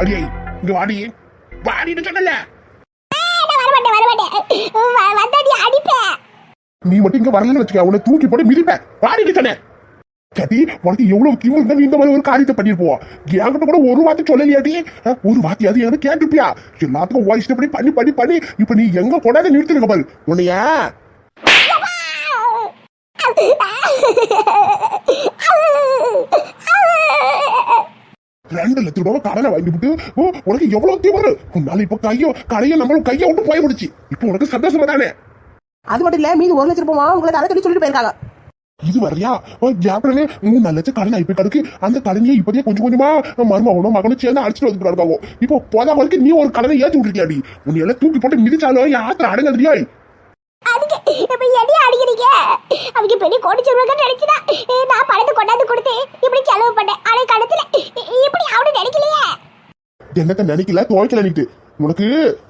அடியே இங்க வாடி. வாடின்னு சொன்னல. நீ மட்டும் இங்க வரலன்னு வச்சுக்க உன்னை தூக்கி போட்டு மிதிப்பேன். வாடின்னு சொன்னேன் சதி உனக்கு எவ்வளவு தீவிரம் இருந்தா இந்த மாதிரி ஒரு காரியத்தை பண்ணிருப்போம். என்கிட்ட கூட ஒரு வார்த்தை சொல்லலையாடி ஒரு ஒரு வார்த்தையாவது எனக்கு கேட்டுப்பியா எல்லாத்துக்கும் வாய்ஸ் பண்ணி பண்ணி பண்ணி பண்ணி இப்ப நீ எங்க கொண்டாந்து நிறுத்திருக்க பாரு. உன்னைய. ரெண்டு லட்சம் ரூபாய் கடனை வாங்கிவிட்டு ஓ, உனக்கு எவ்வளவு தீவிர உன்னால இப்ப கையோ கடையை நம்ம கையை விட்டு போய் முடிச்சு. இப்ப உனக்கு சந்தோஷமா தானே? அது மட்டும் இல்ல மீதி ஒரு லட்சம் ரூபாய் உங்களை தலை சொல்லி சொல்லிட்டு போயிருக்காங்க. இது வரையா? ஜாப்பிரனே மூணு நல்ல லட்சம் கடன் ஆயிப்போய் கிடக்கு. அந்த கடனையே இப்போதே கொஞ்சம் கொஞ்சமா மருமகனும் மகனும் சேர்ந்து அடிச்சுட்டு வந்து கிடக்காவோ இப்போ போதா வரைக்கும் நீ ஒரு கடனை ஏற்றி விட்டுருக்கியாடி? உன்னை எல்லாம் தூக்கி போட்டு மிதிச்சாலும் யாத்திர அடங்கதிரியா அதுக்கு இப்ப எடி அடிக்கிறீங்க? அவங்க பெரிய கோடி சொல்லுவாங்க நினைச்சுதான். நான் பணத்தை கொண்டாந்து கொடுத்து இப்படி செலவு பண்ணேன். ஆனா கடத்துல இப்படி அவனு நினைக்கலையே. என்னத்த நினைக்கல? துவைக்கல நினைக்கிட்டு உனக்கு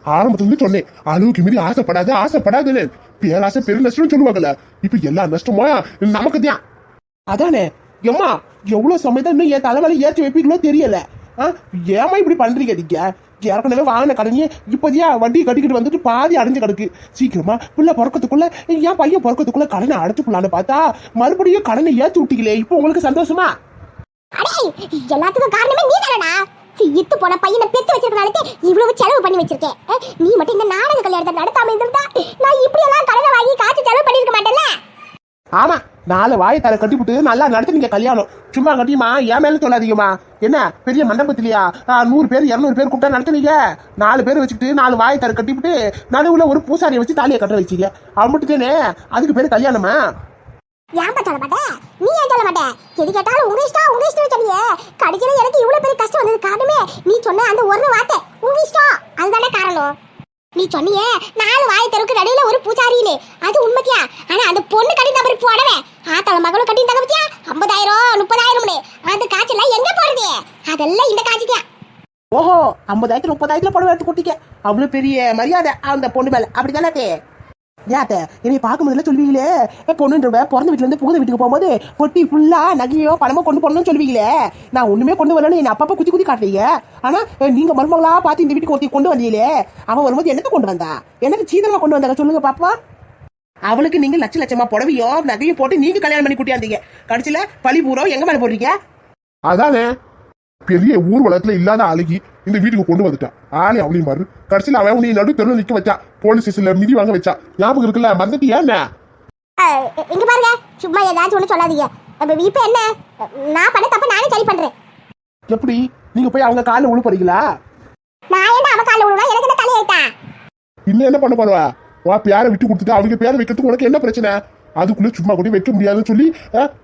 ஆரம்பத்துல இருந்து சொன்னேன். அளவுக்கு மீறி ஆசைப்படாத ஆசைப்படாதுன்னு. பேராசை பெரு நஷ்டம் சொல்லுவாங்கல்ல. இப்ப எல்லா நஷ்டமா நமக்கு தான். அதானே? எம்மா எவ்வளவு சமயத்தான் இன்னும் என் தலைவலி ஏற்றி வைப்பீங்களோ தெரியல. ஆஹ் ஏமா இப்படி பண்றீங்க நீங்க? ஏற்கனவே வாங்கின கடனையே இப்போதையா வண்டி கட்டிக்கிட்டு வந்துட்டு பாதி அடைஞ்சு கிடக்கு சீக்கிரமா பிள்ளை பிறக்கத்துக்குள்ள என் பையன் பிறக்கத்துக்குள்ள கடனை அடைச்சுக்கலான்னு பார்த்தா மறுபடியும் கடனை ஏற்றி விட்டீங்களே இப்போ உங்களுக்கு சந்தோஷமா? எல்லாத்துக்கும் காரணமே நீ தானடா இத்து போன பையனை பெத்து வச்சிருக்கனாலே இவ்வளவு செலவு பண்ணி வச்சிருக்கேன். நீ மட்டும் இந்த நாடக கல்யாணத்தை நடத்தாம இருந்திருந்தா நான் இப்படி எல்லாம் கடனை வாங்கி காசு செலவு பண்ணிருக்க மாட்டேன்ல? ஆமா நாலு வாயை தலை கட்டிவிட்டு நல்லா நடத்துனீங்க கல்யாணம். சும்மா கட்டியுமா? ஏன் மேலே சொல்லாதீங்கம்மா. என்ன? பெரிய மண்டபத்திலையா ஆ, நூறு பேர் இரநூறு பேர் கூப்பிட்டா நடத்துனீங்க? நாலு பேர் வச்சுக்கிட்டு நாலு வாயை தலை கட்டிவிட்டு நடுவில் ஒரு பூசாரியை வச்சு தாலியை கட்ட வச்சீங்க. அவன் மட்டும் அதுக்கு பேர் கல்யாணமா? ஏன்பா சொல்ல மாட்டேன் நீ ஏன் சொல்ல மாட்டேன் எது கேட்டாலும் உங்க இஷ்டம் உங்க இஷ்டம் சொன்னியே கடைசியில எனக்கு இவ்வளவு பெரிய கஷ்டம் வந்தது காரணமே நீ சொன்ன அந்த ஒரு வார்த்தை. உங்க இஷ்டம் அதுதானே காரணம்? நீ சொன்னியே நாலு வாய் தெருக்கு நடுவுல ஒரு பூஜாரின்னு அது உண்மைத்தியா? ஆனா அந்த பொண்ணு கட்டி நபர் போடவே. ஆத்தாள மகளும் கட்டி தங்க ஐம்பதாயிரம் முப்பதாயிரம்னு. அந்த காய்ச்சல எங்க போறது அதெல்லாம் இந்த காய்ச்சியா ஓஹோ ஐம்பதாயிரத்துல முப்பதாயிரத்துல புடவை எடுத்து கொட்டிக்க அவ்வளவு பெரிய மரியாதை அந்த பொண்ணு மேல. அப்படிதானே தே ஏத்த என்னை பார்க்கும்போதுல சொல்லுவீங்களே "ஏ, பிறந்த வீட்டிலேருந்து புகுந்த வீட்டுக்கு போகும்போது பொட்டி ஃபுல்லாக நகையோ பணமோ கொண்டு போகணும்னு சொல்லுவீங்களே நான் ஒன்றுமே கொண்டு வரலன்னு என் அப்பா குத்தி குத்தி காட்டுறீங்க. ஆனால் நீங்கள் மருமகளாக பார்த்து இந்த வீட்டுக்கு ஒருத்தி கொண்டு வந்தீங்களே? அவன் வரும்போது என்னத்தை கொண்டு வந்தா? எனக்கு சீதமாக கொண்டு வந்தாங்க சொல்லுங்க பாப்பா. அவளுக்கு நீங்கள் லட்ச லட்சமா புடவையும் நகையும் போட்டு நீங்கள் கல்யாணம் பண்ணி கூட்டியாந்தீங்க. கடைசியில் பழி பூரோ எங்கே மேலே போடுறீங்க? அதானே? பெரிய ஊர்வலத்துல இல்லாத அழகி இந்த வீட்டுக்கு கொண்டு வந்துட்டான் ஆளே அவளையும் பாரு. கடைசியில் அவன் உன்னை நடு தெருவில் நிக்க வச்சா. போலீஸ் ஸ்டேஷன்ல மிதி வாங்க வச்சா. ஞாபகம் இருக்குல்ல? மறந்துட்டியா என்ன? இங்க பாருங்க. சும்மா ஏதாச்சும் ஒண்ணு சொல்லாதீங்க. இப்ப என்ன? நான் பண்ண தப்பு நானே சரி பண்றேன். எப்படி? நீங்க போய் அவங்க காலில் உழு போறீங்களா நான் என்ன அவ கால விடுவா எனக்கு என்ன தலையாயிட்டா? இன்னும் என்ன பண்ண பண்ணுவா வா பேரை விட்டு கொடுத்துட்டு அவங்க பேரை வைக்கிறதுக்கு உனக்கு என்ன பிரச்சனை? அதுக்குள்ள சும்மா கூட வைக்க முடியாதுன்னு சொல்லி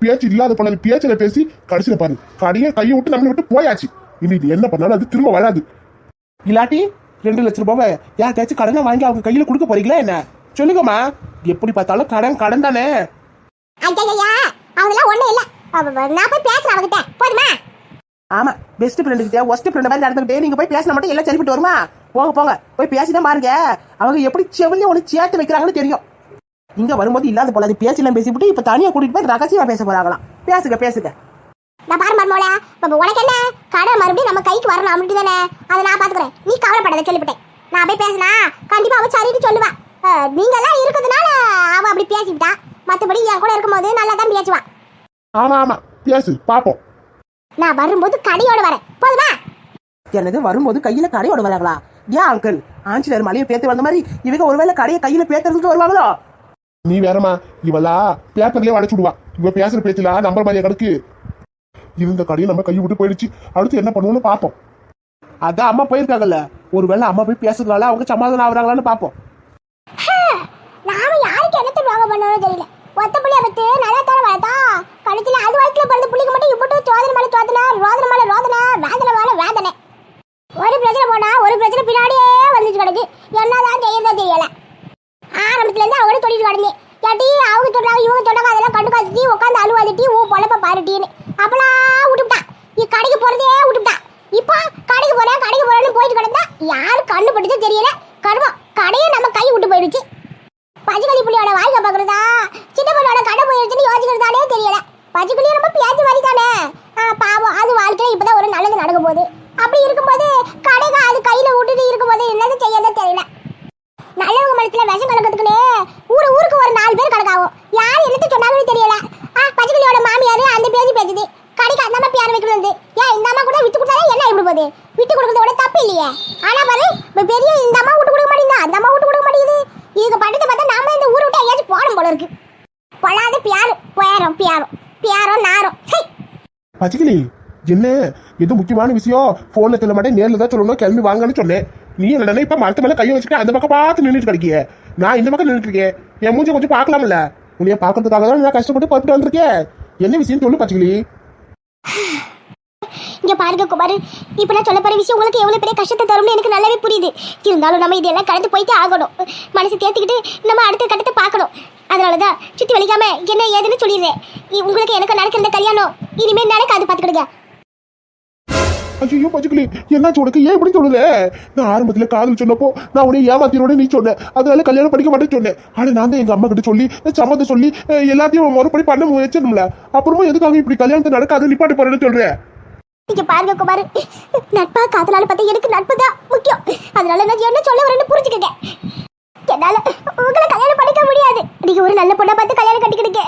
பேச்சு இல்லாத பண்ணது பேச்சில பேசி கடைசியில பாரு கடையை கையை விட்டு நம்மளை விட்டு போயாச்சு. இனி இது என்ன பண்ணாலும் அது திரும்ப வராது. இல்லாட்டி ரெண்டு லட்சம் ரூபாவை யாருக்காச்சும் கடனை வாங்கி அவங்க கையில கொடுக்க போறீங்களா என்ன? சொல்லுங்கம்மா. எப்படி பார்த்தாலும் கடன் கடன் தானே. அவங்களாம் ஒண்ணும் இல்ல. நான் போய் பேசுறேன் அவகிட்ட. போதுமா? ஆமா பெஸ்ட் ஃப்ரெண்டு கிட்ட ஒஸ்ட் ஃப்ரெண்ட் மாதிரி நடந்துக்கிட்டே நீங்க போய் பேசினா மட்டும் எல்லாம் சரிப்பட்டு வருமா? போங்க போங்க. போய் பேசிதான் பாருங்க. அவங்க எப்படி செவிலிய உனக்கு சேர்த்து வைக்கிறாங்கன்னு தெரியும். இங்க வரும்போது இல்லாத போல அது பேச்செல்லாம் பேசிவிட்டு இப்ப தனியா கூட்டிட்டு போய் ரகசியமா பேச போறாங்களாம். பேசுங்க பேசுங்க. நான் பாரு மர்மோல இப்ப உனக்கு என்ன? கடை மறுபடியும் நம்ம கைக்கு வரணும் அப்படி தானே? அதை நான் பாத்துக்கிறேன். நீ கவலைப்படாத சொல்லிவிட்டேன் நான் போய் பேசினா கண்டிப்பா அவ சரின்னு சொல்லுவா. நீங்க எல்லாம் இருக்கிறதுனால அவ அப்படி பேசிவிட்டா. மத்தபடி என் கூட இருக்கும்போது நல்லா தான் பேசுவா. ஆமா ஆமா. பேசு பாப்போம். நான் வரும்போது கடையோட வரேன். போதுமா? என்னது வரும்போது கையில கடையோட வராங்களா? ஏன் அங்கிள் ஆஞ்சநேயர் மலையை பேத்து வந்த மாதிரி இவங்க ஒருவேளை கடையை கையில பேத்துறதுக்கு வருவாங்களோ? நீ வேறமா இவளா பேப்பர்லயே அடைச்சு விடுவா. இவ பேசுற பேச்சுல நம்பர் மாதிரியா கிடக்கு. இருந்த கடையும் நம்ம கை விட்டு போயிடுச்சு. அடுத்து என்ன பண்ணுவோம்னு பார்ப்போம். அதான் அம்மா போயிருக்காங்கல்ல. ஒருவேளை அம்மா போய் பேசுறதுனால அவங்க சமாதானம் ஆகுறாங்களான்னு பாப்போம் நாம யாருக்கு என்ன வாங்க பண்ணணும் தெரியல. ஒத்த புள்ளிய பத்து நல்லா தானே வளர்த்தா? கடைசியில அது வயசுல பிறந்த புள்ளிக்கு மட்டும் இப்பட்டு சோதனை மேல சோதனை ரோதனை மேல ரோதனை வேதனை மேல வேதனை. ஒரு பிரச்சனை போனா ஒரு பிரச்சனை பின்னாடியே வந்துச்சு கிடக்கு. என்னதான் செய்யறதோ தெரியல. ஆரம்பத்துல இருந்து அவங்க சொல்லிட்டு வரணும் கேட்டி அவங்க சொன்னாங்க இவங்க சொன்னாங்க அதெல்லாம் கண்டு உட்காந்து அழுவாதிட்டி உன் பொழப்ப பாருட்டின்னு அப்பலாம் விட்டுவிட்டான் நீ கடைக்கு போறதே விட்டுவிட்டான் இப்போ கடைக்கு போறேன் கடைக்கு போறேன்னு போயிட்டு கிடந்தா யாரு கண்ணு பட்டுச்சோ தெரியல. கருவம் கடையை நம்ம கை விட்டு போயிடுச்சு. பச்சைக்கிளி புள்ளியோட வாழ்க்கை பாக்குறதா சின்ன பொண்ணோட கடை போயிடுச்சுன்னு யோசிக்கிறதாலே தெரியல. பச்சைக்கிளி ரொம்ப பேச்சு மாதிரி தானே ஆ, பாவம் அது வாழ்க்கையில இப்பதான் ஒரு நல்லது நடக்க போகுது. அப்படி இருக்கும்போது கடைக்கு அது கையில விட்டுட்டு இருக்கும்போது என்னது செய்யறதோ தெரியல நல்லவங்க மனசுல விஷம் கலக்கிறதுக்குன்னு ஊரு ஊருக்கு ஒரு நாலு பேர் கணக்காகும் யார் என்னத்து சொன்னாங்கன்னு தெரியல ஆ பச்சைக்கிளியோட மாமியார் அந்த பேச்சு பேசுது கடைக்கு அந்த அம்மா பேர் வைக்கணும் வந்து ஏன் இந்த அம்மா கூட விட்டு கொடுத்தாலே என்ன இப்படி போகுது விட்டு கொடுக்கறதோட தப்பு இல்லையே ஆனா பாரு இப்ப பெரிய இந்த அம்மா விட்டு கொடுக்க மாட்டேங்குது அந்த அம்மா விட்டு கொடுக்க மாட்டேங்குது இதுக்கு பட்டத்தை பார்த்தா நாம இந்த ஊரை விட்டு எங்கேயாச்சும் போடும் போல இருக்கு பொல்லாத பியாரும் பேரம் பியாரும் பியாரம் நாரம் ஹை பச்சைக்கிளி என்ன? எது முக்கியமான விஷயம்? போன்ல சொல்ல மாட்டேன் நேரில் தான் சொல்லணும் கிளம்பி வாங்கன்னு சொன்னேன். நீ என்னடா இப்ப மரத்து மேல கையை வச்சுட்டு அந்த பக்கம் பார்த்து நின்றுட்டு கிடைக்கிய. நான் இந்த பக்கம் நின்றுட்டு இருக்கேன். என் மூஞ்சி கொஞ்சம் பார்க்கலாம்ல? உன்னைய பார்க்கறதுக்காக தான் நான் கஷ்டப்பட்டு பார்த்துட்டு வந்திருக்கேன். என்ன விஷயம் சொல்லு பச்சிக்கிளி இங்க பாருங்க குமார் இப்போ நான் சொல்ல விஷயம் உங்களுக்கு எவ்வளோ பெரிய கஷ்டத்தை தரும்னு எனக்கு நல்லாவே புரியுது. இருந்தாலும் நம்ம இதெல்லாம் கடந்து போயிட்டே ஆகணும். மனசு தேர்த்துக்கிட்டு நம்ம அடுத்த கட்டத்தை பார்க்கணும். அதனாலதான் சுற்றி வலிக்காம என்ன ஏதுன்னு சொல்லிடுறேன் உங்களுக்கு எனக்கு நடக்கிற கல்யாணம் இனிமே நடக்காது பார்த்துக்கிடுங்க ஐயோ பச்சைக்கிளி என்னாச்சு உனக்கு? ஏன் இப்படி சொல்லுத? நான் ஆரம்பத்துல காதல் சொன்னப்போ நான் உன்னை ஏமாத்தினோட நீ சொன்னேன் அதனால கல்யாணம் படிக்க மாட்டேன்னு சொன்னேன். ஆனா நான் தான் எங்க அம்மா கிட்ட சொல்லி சம்மந்தம் சொல்லி எல்லாத்தையும் மறுபடி பண்ண முயற்சினும்ல அப்புறமா எதுக்காக இப்படி கல்யாணத்தை நடக்காது நிப்பாட்டு போறேன்னு சொல்கிறேன் இங்க பாருங்க குமார். நட்பா காதலால பார்த்தா எனக்கு நட்பு தான் முக்கியம். அதனால நான் என்ன சொல்ல வரேன்னு புரிஞ்சுக்கங்க. என்னால உங்களை கல்யாணம் பண்ணிக்க முடியாது. நீங்க ஒரு நல்ல பொண்ணை பார்த்து கல்யாணம் கட்டிக்கிடுங்க.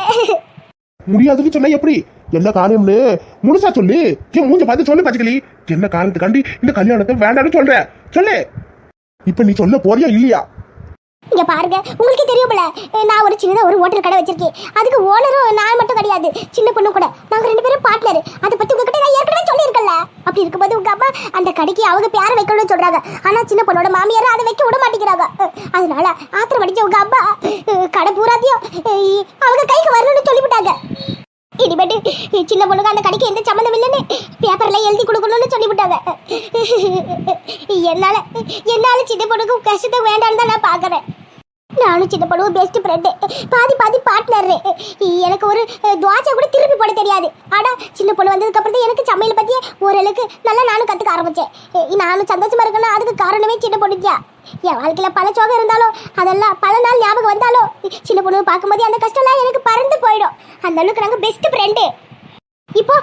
முடியாதுன்னு சொன்னா எப்படி? என்ன காரணம்னு? முழுசா சொல்லு. ஏன் மூஞ்ச பார்த்து சொல்லு பச்சைக்கிளி என்ன காரணத்துக்காண்டி இந்த கல்யாணத்தை வேண்டாம்னு சொல்ற? சொல்லு. இப்ப நீ சொல்ல போறியா இல்லையா? இங்க பாருங்க உங்களுக்கு தெரியும்ல நான் ஒரு சின்னதா ஒரு ஹோட்டல் கடை வச்சிருக்கேன். அதுக்கு ஓனரும் நான் மட்டும் கிடையாது. சின்ன பொண்ணு கூட. நாங்க ரெண்டு பேரும் பார்ட்னர் அதை பத்தி உங்ககிட்ட நான் ஏற்கனவே சொல்லியிருக்கேன்ல. அப்படி இருக்கும்போது உங்க அம்மா அந்த கடைக்கு அவங்க பேர வைக்கணும்னு சொல்றாங்க. ஆனா சின்ன பொண்ணோட மாமியார் அதை வைக்க விட மாட்டேங்கிறாங்க. அதனால ஆத்திரம் அடிச்ச உங்க அம்மா கடை பூராத்தையும் அவங்க கைக்கு வரணும்னு சொல்லிவிட்டாங்க. இனிமேட்டு சின்ன பொண்ணுக்கு அந்த கடைக்கு எந்த சம்மந்தம் இல்லைன்னு பேப்பர்ல எழுதி கொடுக்கணும்னு சொல்லிவிட்டாங்க. என்னால என்னால சின்ன பொண்ணுக்கு கஷ்டத்தை வேண்டாம்னு தான் நான் பாக்குறேன். நானும் சின்ன பொண்ணு பெஸ்ட் ஃப்ரெண்டு பாதி பாதி பார்ட்னர் எனக்கு ஒரு துவாச்சா துவாசை கூட திருப்பி போட தெரியாது. ஆனால் சின்ன பொண்ணு வந்ததுக்கப்புறம் தான் எனக்கு சமையல் பற்றியே ஓரளவுக்கு நல்லா நானும் கற்றுக்க ஆரம்பித்தேன் நானும் சந்தோஷமா இருக்கணும் அதுக்கு காரணமே சின்ன பொண்ணுச்சா என் வாழ்க்கையில் பல சோகம் இருந்தாலும் அதெல்லாம் பல நாள் ஞாபகம் வந்தாலும் சின்ன பொண்ணு பார்க்கும்போது அந்த கஷ்டம்லாம் எனக்கு பறந்து போயிடும். அந்த அளவுக்கு நாங்கள் பெஸ்ட் ஃப்ரெண்டு இப்போ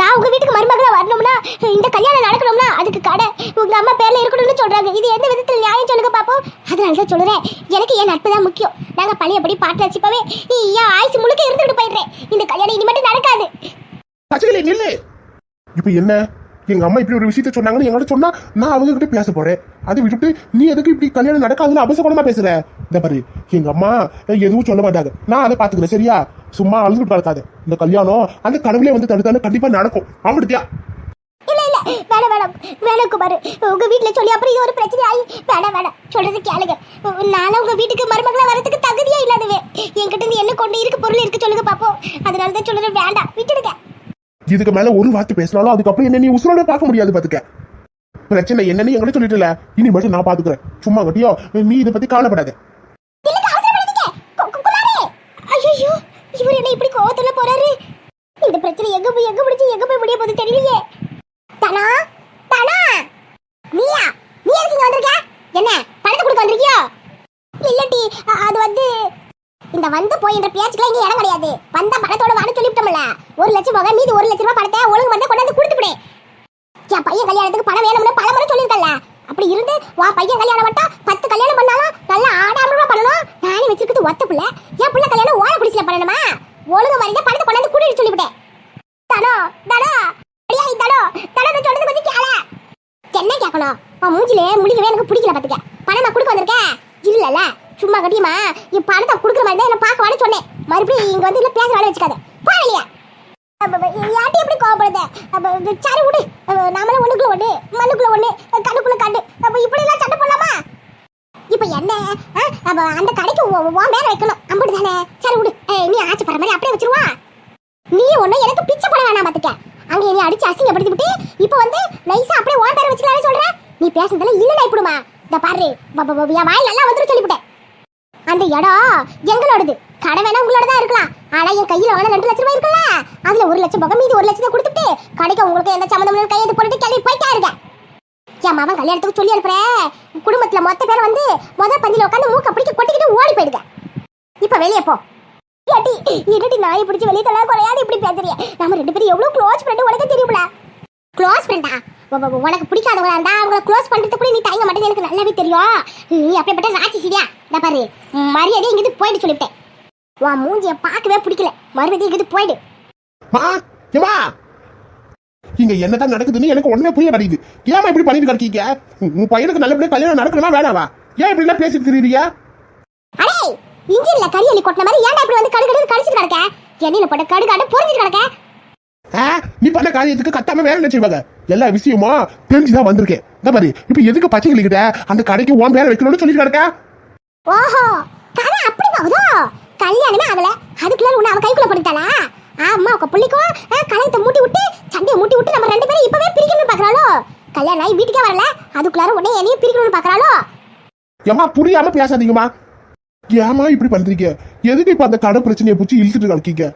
நான் உங்க வீட்டுக்கு மருமகளாக வரணும்னா இந்த கல்யாணம் நடக்கணும்னா அதுக்கு கடை. உங்க அம்மா பேர்ல இருக்கணும்னு சொல்றாங்க. இது எந்த வித பாப்போம் தான் எனக்கு என் நட்பு தான் முக்கியம். நாங்க பழையபடி நீ ஏன் ஆயுசு முழுக்க இருந்துட்டு போயிடுறேன் இந்த கல்யாணம் இனிமேட்டு நடக்காது. பச்சைக்கிளி நில்லு. இப்போ என்ன? எங்க அம்மா இப்படி ஒரு விஷயத்த சொன்னாங்கன்னு என்கிட்ட சொன்னா நான் அவங்க கிட்ட பேச போறேன். அதை விட்டுட்டு நீ எதுக்கு இப்படி கல்யாணம் நடக்காதுன்னு அபசகுணமா பேசுற? இந்த பாரு எங்க அம்மா எதுவும் சொல்ல மாட்டாங்க. நான் அதை பாத்துக்கிறேன் சரியா? சும்மா அழுதுட்டு நடக்காத இந்த கல்யாணம் அந்த கடவுளே வந்து தடுத்தாலும் கண்டிப்பா நடக்கும். அப்படியா வேணாம் வேணாம். வேணாம் குமார். உங்க வீட்ல சொல்லி அப்புறம் இது ஒரு பிரச்சனை ஆகி வேணாம் வேணாம். சொல்றது கேளுங்க. நானும் உங்க வீட்டுக்கு மருமகளா வரதுக்கு தகுதியே இல்லாதவே. என்கிட்ட இருந்து என்ன கொண்டு இருக்கு பொருள் இருக்கு சொல்லுங்க பாப்போம். அதனால தான் சொல்றேன் வேண்டாம். விட்டுடுங்க. இதுக்கு மேல ஒரு வார்த்தை பேசினாலும் அதுக்கப்புறம் என்ன நீ உசுரோட பார்க்க முடியாது பாத்துக்க. பிரச்சனை என்னன்னு என்கிட்ட சொல்லிட்டுல. இனி மட்டும் நான் பாத்துக்கிறேன். சும்மா கட்டியோ நீ இதை பத்தி கவலைப்படாத. இவர் என்ன இப்படி கோவத்துல போறாரு? இந்த பிரச்சனை எங்க போய் எங்க முடிச்சு எங்க போய் முடிய போகுது தெரியலையே தனா தனா நீயா நீ எதுக்கு இங்க வந்திருக்க என்ன பணத்தை கொடுக்க வந்திருக்கியோ இல்லட்டி அ- அது வந்து இந்த வந்து போய் என்ற பேச்சுக்கெல்லாம் இங்க இடம் கிடையாது. வந்த பணத்தோட வான்னு சொல்லிவிட்டோம்ல. ஒரு லட்சம் போக மீதி ஒரு லட்சம் ரூபாய் பணத்தை ஒழுங்கு வந்து கொண்டாந்து கொடுத்துவிடு என் பையன் கல்யாணத்துக்கு பணம் வேணும்னு பல முறை சொல்லியிருக்கல அப்படி இருந்து வா பையன் கல்யாணம் மட்டும் பத்து கல்யாணம் பண்ணாலும் நல்லா ஆடாம பண்ணணும். நானே வச்சிருக்கிறது ஒத்த புள்ள. என் புள்ள கல்யாணம் ஓல குடிசையில பண்ணணுமா? ஒழுங்கு மாதிரி பணத்தை கொண்டாந்து கூட்டிட்டு சொல்லிவிட்டேன் தனோ தனோ அடியா தனோ தனோ சொல்றது கேள. என்ன கேட்கணும்? உன் மூஞ்சிலே முடிக்கவே எனக்கு பிடிக்கல பாத்துக்க. பணம் நான் கொடுக்க வந்திருக்கேன் இல்லல சும்மா கட்டியுமா இப்ப பணத்தை கொடுக்குற மாதிரி தான் என்ன பார்க்க வான்னு சொன்னேன். மறுபடியும் இங்க வந்து இல்ல பேச வேலை வச்சுக்காத. போ வெளியே. யார்ட்டி எப்படி கோவப்படுது? அப்ப சரி விடு. நாமளும் ஒண்ணுக்குள்ள ஒண்ணு மண்ணுக்குள்ள ஒண்ணு கண்ணுக்குள்ள கண்டு அப்ப இப்படி எல்லாம் சண்டை போடலாமா? இப்ப என்ன? ஆ? அப்ப அந்த கடைக்கு உன் உன் வைக்கணும். அம்புட்டு தானே சரி விடு. நீ ஆச்சு பர மாதிரி அப்படியே வச்சிருவா. நீ ஒண்ணு எனக்கு பிச்சை போட வேணாம் பாத்துக்க. அங்க நீ அடிச்சு அசிங்கப்படுத்தி விட்டு இப்ப வந்து நைசா அப்படியே உன் பேரை வச்சுக்கலாம்னு சொல்ற? நீ பேசுறதுல இல்ல இப்படுமா இந்த பாரு. என் வாயில் நல்லா வந்துடும் சொல்லிவிட்டேன். அந்த இடம் எங்களோடது. கடை வேணா உங்களோட தான் இருக்கலாம். ஆனா என் கையில வேணா ரெண்டு லட்சம் ரூபாய் இருக்குல்ல. அதுல ஒரு லட்சம் போக மீதி ஒரு லட்சத்தை கொடுத்துட்டு கடைக்கு உங்களுக்கு எந்த சம்மந்தம் கையெழுத்து போட்டுட்டு கிளம்பி போயிட்டா இருக்க என் மகன் கல்யாணத்துக்கு சொல்லி அனுப்புறேன் குடும்பத்துல மொத்த பேர் வந்து மொத பந்தில உட்காந்து மூக்க பிடிக்க கொட்டிக்கிட்டு ஓடி போயிடுங்க. இப்ப வெளியே போ. இருட்டி என்னடி நாயை பிடிச்சி வெளியே தள்ள குறையாது இப்படி பேசுறிய? நம்ம ரெண்டு பேரும் எவ்வளவு க்ளோஸ் ஃப்ரெண்டு உனக்கு தெரியுமில? க்ளோஸ் ஃப்ரெண்டா உ- உனக்கு பிடிக்காதவங்களா இருந்தா அவங்கள க்ளோஸ் பண்றது கூட நீ தயங்க மாட்டேன்னு எனக்கு நல்லாவே தெரியும். நீ அப்படிப்பட்ட ராட்சி சரியா இந்த பாரு மரியாதை இங்கிட்டு போயிட்டு சொல்லிவிட்டேன். உன் மூஞ்சிய பார்க்கவே பிடிக்கல. மறுபடியும் இங்கிட்டு போயிடு. மா ஏமா இங்க என்னதான் நடக்குதுன்னு எனக்கு ஒண்ணுமே புரிய மாட்டேங்குது. ஏமா இப்படி பண்ணிட்டு இருக்கீங்க உன் பையனுக்கு நல்லபடியா கல்யாணம் நடக்கணுமா வேணாவா? ஏன் இப்படி எல்லாம் பேசிட்டு இருக்கிறீங்க? அடே இன்ஜின்ல கறி அள்ளி கொட்டின மாதிரி ஏன்டா இப்படி வந்து கடுகடு கடிச்சிட்டு கிடக்க? எண்ணெயில போட்ட கடுகாடு பொறிஞ்சிட்டு கிடக்க? நீ பண்ண காரியத்துக்கு கட்டாம வேற என்ன செய்வாங்க? எல்லா விஷயமும் தெரிஞ்சுதான் வந்திருக்கேன். இந்த மாதிரி இப்ப எதுக்கு பச்சை கிளிக்கிட்ட அந்த கடைக்கு உன் பேரை வைக்கணும்னு சொல்லிட்டு கிடக்க? ஓஹோ கதை அப்படி போகுதோ? கல்யாணமே ஆகல. அதுக்குள்ள உன்னை அவ கைக்குள்ள போட்டுட்டாளா ஆமா உங்க புள்ளிக்கும் அஹ், கல்யாணத்தை மூட்டி விட்டு சண்டையை மூட்டி விட்டு நம்ம ரெண்டு பேரும் இப்பவே பிரிக்கணும்னு பாக்குறாளோ? கல்யாணம் ஆகி வீட்டுக்கே வரல. அதுக்குள்ளார உடனே என்னையும் பிரிக்கணும்னு பாக்குறாளோ? ஏமா புரியாம பேசாதீங்கம்மா. ஏமா இப்படி பண்றீங்க? எதுக்கு இப்ப அந்த கடை பிரச்சனையை பிடிச்சி இழுத்துட்டு கிடக்கீங்க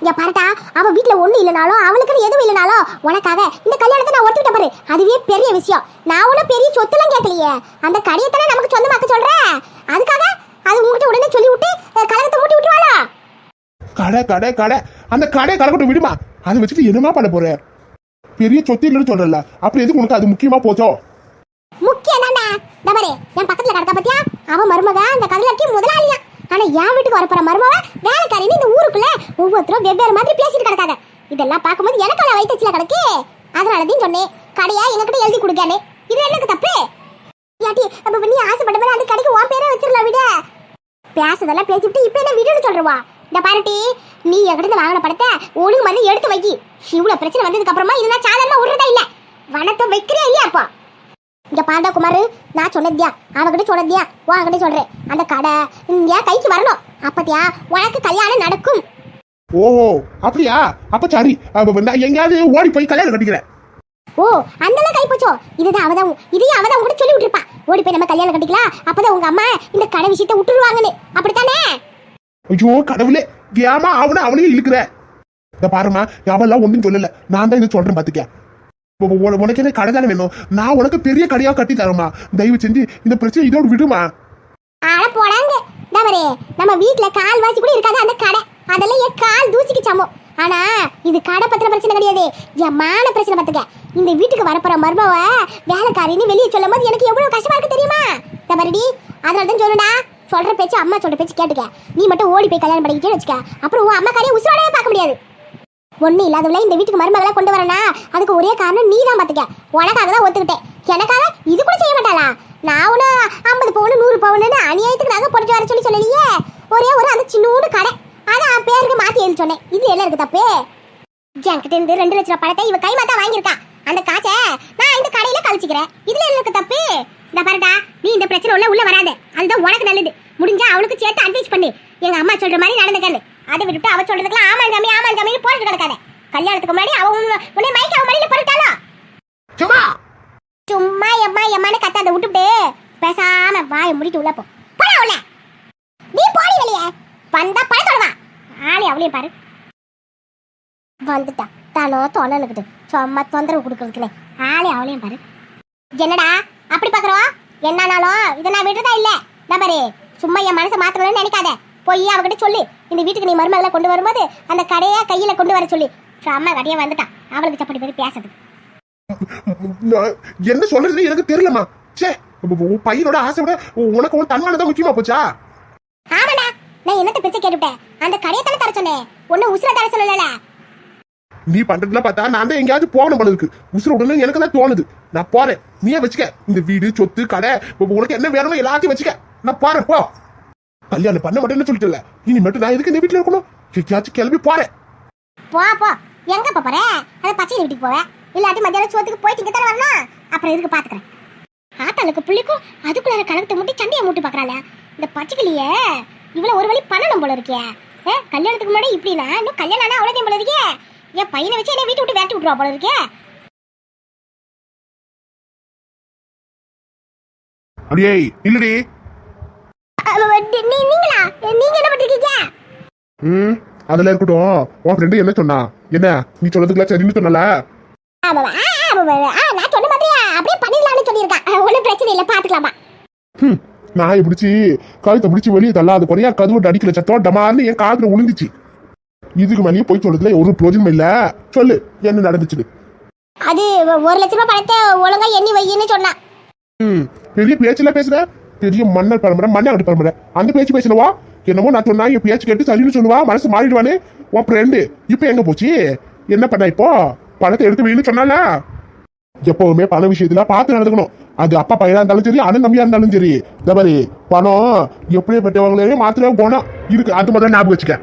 இங்க பாருடா அவ வீட்ல ஒண்ணு இல்லனாலும் அவளுக்குன்னு எதுவும் இல்லனாலும் உனக்காக இந்த கல்யாணத்தை நான் ஒத்துக்கிட்ட பாரு. அதுவே பெரிய விஷயம். நான் ஒன்னும் பெரிய சொத்துலாம் கேட்கலையே. அந்த கடையத்தானே நமக்கு சொந்தமாக்க சொல்றேன் அதுக்காக அது உங்ககிட்ட உடனே சொல்லி விட்டு கலகத்தை மூட்டி விட்டுவாளா கடை கடை கடை. அந்த கடை கலக்கட்டும் விடுமா? அதை வச்சுட்டு என்னமா பண்ண போற? பெரிய சொத்து இல்லைன்னு சொல்றல அப்படி எதுக்கு உனக்கு அது முக்கியமா போச்சோ? முக்கியம் தானே இந்த பாரு என் பக்கத்துல கிடக்க பாத்தியா? அவ மருமக அந்த கதைக்கு முதலாளியா ஆனா என் வீட்டுக்கு வரப்போற மருமவ வேலைக்காரின்னு இந்த ஊருக்குள்ள ஒவ்வொருத்தரும் வெவ்வேறு மாதிரி பேசிட்டு கிடக்காங்க. இதெல்லாம் பார்க்கும்போது எனக்கு அவளை வயிற்றுல கிடக்கு. அதனாலதான் சொன்னேன் கடையா எங்ககிட்ட எழுதி கொடுக்கானே இது எனக்கு தப்பு? யாட்டி அப்ப நீ ஆசைப்பட்ட மாதிரி அந்த கடைக்கு உன் பேரே வச்சிடலாம் விட. பேசுறதெல்லாம் பேசிவிட்டு இப்போ என்ன விடுன்னு சொல்றவா? இந்த பாருட்டி நீ என்கிட்ட வாங்கின படத்தை ஒழுங்கு மாதிரி எடுத்து வைக்கி இவ்வளோ பிரச்சனை வந்ததுக்கு அப்புறமா இதெல்லாம் சாதாரணமாக விடுறதா இல்லை. வனத்தை வைக்கிறே இல்லையா அப்பா? இங்க பாண்டா குமார் நான் சொன்னதியா? அவகிட்ட சொன்னதியா? உன்கிட்ட சொல்றேன். அந்த கடை என் கைக்கு வரணும். அப்பத்தியா உனக்கு கல்யாணம் நடக்கும். ஓஹோ அப்படியா? அப்ப சரி. அப்ப நான் எங்கேயாவது ஓடி போய் கல்யாணம் கட்டிக்கிறேன். ஓ அந்தெல்லாம் கை போச்சோ? இதுதான் அவதான் இதையும் அவதான் உங்ககிட்ட சொல்லி விட்டுருப்பா ஓடி போய் நம்ம கல்யாணம் கட்டிக்கலாம். அப்பதான் உங்க அம்மா இந்த கடை விஷயத்தை விட்டுருவாங்கன்னு. அப்படித்தானே? ஐயோ கடவுளே ஏமா அவனை அவனையும் இழுக்கிற. இந்த பாருமா அவெல்லாம் ஒன்றும் சொல்லல. நான் தான் இது சொல்றேன் பாத்துக்க உனக்கு என்ன கடை தானே வேணும்? நான் உனக்கு பெரிய கடையா கட்டி தரமா தயவு செஞ்சு இந்த பிரச்சனை இதோட விடுமா? ஆனா போடாங்க. தவறே நம்ம வீட்ல கால் வாசி கூட இருக்காது அந்த கடை. அதெல்லாம் என் கால் தூசிக்கு சமம். ஆனா இது கடை பத்திர பிரச்சனை கிடையாது. என் மான பிரச்சனை பார்த்துக்க. இந்த வீட்டுக்கு வரப்போற மர்மவ வேலைக்காரின்னு வெளியே சொல்லும் போது எனக்கு எவ்வளவு கஷ்டமா இருக்கு தெரியுமா? தவறடி அதனால தான் சொல்லுடா சொல்ற பேச்சு அம்மா சொல்ற பேச்சு கேட்டுக்க. நீ மட்டும் ஓடி போய் கல்யாணம் பண்ணிக்கிட்டே வச்சுக்க. அப்புறம் உன் அம்மா காரியை உசுரோடவே பார்க்க முடியாது. ஒண்ணு இல்லாதவள இந்த வீட்டுக்கு மருமகளை கொண்டு வரனா? அதுக்கு ஒரே காரணம் நீ தான் பாத்துக்க. உனக்காக தான் ஒத்துக்கிட்டேன். எனக்காக இது கூட செய்ய மாட்டாளா? நான் உன ஐம்பது பவுன் நூறு பவுன்னு அநியாயத்துக்கு நகை போட்டு வர சொல்லி சொல்லலையே? ஒரே ஒரு அந்த சின்னூண்டு கடை. அதான் பேருக்கு மாத்தி எழுதி சொன்னேன். இது என்ன இருக்கு தப்பு? என்கிட்ட இருந்து ரெண்டு லட்ச ரூபாய் பணத்தை இவ கைமாத்தா வாங்கியிருக்கான் அந்த காசை நான் இந்த கடையில கழிச்சுக்கிறேன். இதுல என்ன இருக்கு தப்பு? இந்த பாருடா நீ இந்த பிரச்சனை உள்ள உள்ள வராத. அதுதான் உனக்கு நல்லது. முடிஞ்சா அவளுக்கு சேர்த்து அட்வைஸ் பண்ணு. எங்க அம்மா சொல்ற மாதிரி நடந்துக்கன்னு. அதை விட்டுட்டு அவ சொல்றதுக்குலாம் ஆமா ஜாமி ஆமா ஜாமின்னு போட்டு கிடக்காத. கல்யாணத்துக்கு முன்னாடி அவ உன்னை- உன்னை மைக்க அவ மடியில போட்டுட்டாளோ? சும்மா. சும்மா எம்மா எம்மான்னு கத்தாத விட்டுட்டு பேசாம வாயை முடிட்டு உள்ள போ. போடா உள்ள. நீ போடி வெளியே. வந்தா பழத்தோட வா ஆளி அவளையும் பாரு. வந்துட்டா. தானோ தொலைனுக்கிட்டு சும்மா தொந்தரவு கொடுக்கறதுக்குனே. ஆளி அவளையும் பாரு. என்னடா? அப்படி பாக்குறோம்? என்னன்னாலும் இதை நான் விடுறதா இல்ல? நான் பாரு. சும்மா என் மனசை மாத்தணும்னு நினைக்காத. போய் அவகிட்ட சொல்லு. இந்த வீட்டுக்கு நீ மருமகளை கொண்டு வரும்போது அந்த கடையை கையில கொண்டு வர சொல்லி. சும்மா கடையை வந்துட்டான். அவளுக்கு சப்படி பேர் பேசுறது. நான் என்ன சொல்றது எனக்கு தெரியலம்மா. சே பையனோட ஆசை விட உனக்கு உன் தன்மானதான் முக்கியமா போச்சா? ஆமாடா நான் என்னத்த பிச்சை கேட்டுட்டேன் அந்த கடையை தானே தர சொன்னேன். ஒன்னும் உசுர தர சொல்லல நீ பண்றதுல பார்த்தா நான் தான் எங்கேயாவது போகணும் போல இருக்கு. உசுர உடனே எனக்கு தான் தோணுது. நான் போறேன். நீயே வச்சுக்க. இந்த வீடு சொத்து கடை உனக்கு என்ன வேணுமோ எல்லாத்தையும் வச்சுக்க. நான் போறேன் போ. கல்யாணம் பண்ண மாட்டேன்னு சொல்லிட்டு இனி மட்டும் நான் எதுக்கு இந்த வீட்டுல இருக்கணும்? எங்கேயாச்சும் கிளம்பி போறேன். போ போ. எங்க போற? அது பச்சை வீட்டுக்கு போவேன் இல்லாட்டி மத்தியானம் சோத்துக்கு போயிட்டு இங்க தானே வரணும்? அப்புறம் எதுக்கு பாத்துக்கிறேன்? ஆத்தாளுக்கு புள்ளிக்கும் அதுக்குள்ள கலகத்தை முட்டி சண்டையை மூட்டி பாக்குறாள. இந்த பச்சைக்கிளிய இவ்வளவு ஒரு வழி பண்ணணும் போல இருக்கே. ஏ, கல்யாணத்துக்கு முன்னாடி இப்படின்னா இன்னும் கல்யாணம் ஆனா அவ்வளோதையும் போல இருக்கே. என் பையனை வச்சு என்ன வீட்டை விட்டு விரட்டி விட்டுருவா போல இருக்கே. அடியே இல்லடி. நீ நீங்களா? நீங்க என்ன பண்ணிருக்கீங்க? ம் அதெல்லாம் இருக்கட்டும். உன் ஃப்ரெண்டு என்ன சொன்னா? என்ன? நீ சொல்றதுக்குலாம் சரின்னு சொன்னல? நான் சொன்ன மாதிரியா? அப்படியே பண்ணிடலாம்னு சொல்லியிருக்கேன் ஒன்றும் பிரச்சனை இல்லை பாத்துக்கலாமா? ம் நாயை பிடிச்சி கழுத்தை பிடிச்சி வெளியே தள்ளாத குறையா கதவு அடிக்கிற சத்தம் டமார்னு என் காதுல விழுந்துச்சு இதுக்கு மேலேயே போய் சொல்றதுல ஒரு பிரயோஜனம் இல்ல. சொல்லு என்ன நடந்துச்சு அது ஒரு லட்ச ரூபாய் பணத்தை ஒழுங்கா எண்ணி வையின்னு சொன்னான் ம் பெரிய பேச்சுல பேசுற? பெரிய மன்னர் பரம்பரை மண்ணாங்கட்டி பரம்பரை. அந்த பேச்சு பேசினவா? என்னமோ நான் சொன்னா என் பேச்சு கேட்டு சரின்னு சொல்லுவா மனசு மாறிடுவானே உன் ஃப்ரெண்டு இப்போ எங்க போச்சு? என்ன பண்ண இப்போ? பணத்தை எடுத்து வைன்னு சொன்னால எப்பவுமே பண விஷயத்துல பார்த்து நடந்துக்கணும். அது அப்பா பையனா இருந்தாலும் சரி அண்ணன் தம்பியா இருந்தாலும் சரி. இந்த மாதிரி பணம் பெற்றவங்களே மாத்திர குணம் இருக்கு அது முதல்ல ஞாபகம் வச்சுக்க.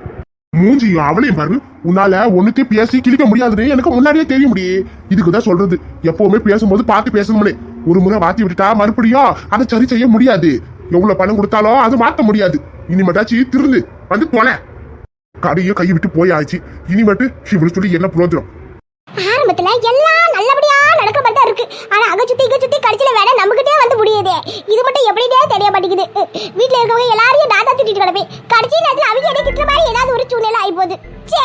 மூஞ்சியும் அவளையும் பாரு. உன்னால ஒண்ணுக்கு பேசி கிழிக்க முடியாதுன்னு எனக்கு முன்னாடியே தெரிய முடியும் இதுக்கு தான் சொல்றது. எப்பவுமே பேசும்போது பார்த்து பேசணும்னே. ஒரு முறை மாத்தி விட்டுட்டா மறுபடியும் அதை சரி செய்ய முடியாது. எவ்வளவு பணம் கொடுத்தாலும் அது மாத்த முடியாது. இனிமேட்டாச்சு திருந்து வந்து போல கடையும் கை விட்டு போயாச்சு. இனிமேட்டு இவ்வளவு சொல்லி என்ன புரோஜனம்? ஆரம்பத்துல எல்லாம் நல்லபடியா நடக்க மாதிரி இருக்கு. ஆனா அங்க சுத்தி இங்க சுத்தி கடைசியில வேணா நம்மகிட்டே வந்து முடியுதே. இது மட்டும் எப்படினே தெரிய மாட்டேங்குது வீட்டுல இருக்கவங்க எல்லாரையும் நான் தான் திட்டிட்டு கிடப்பேன். கடைசி நேரத்துல அவங்க என்ன திட்டுற மாதிரி ஏதாவது ஒரு சூழ்நிலை ஆயிப்போகுது சே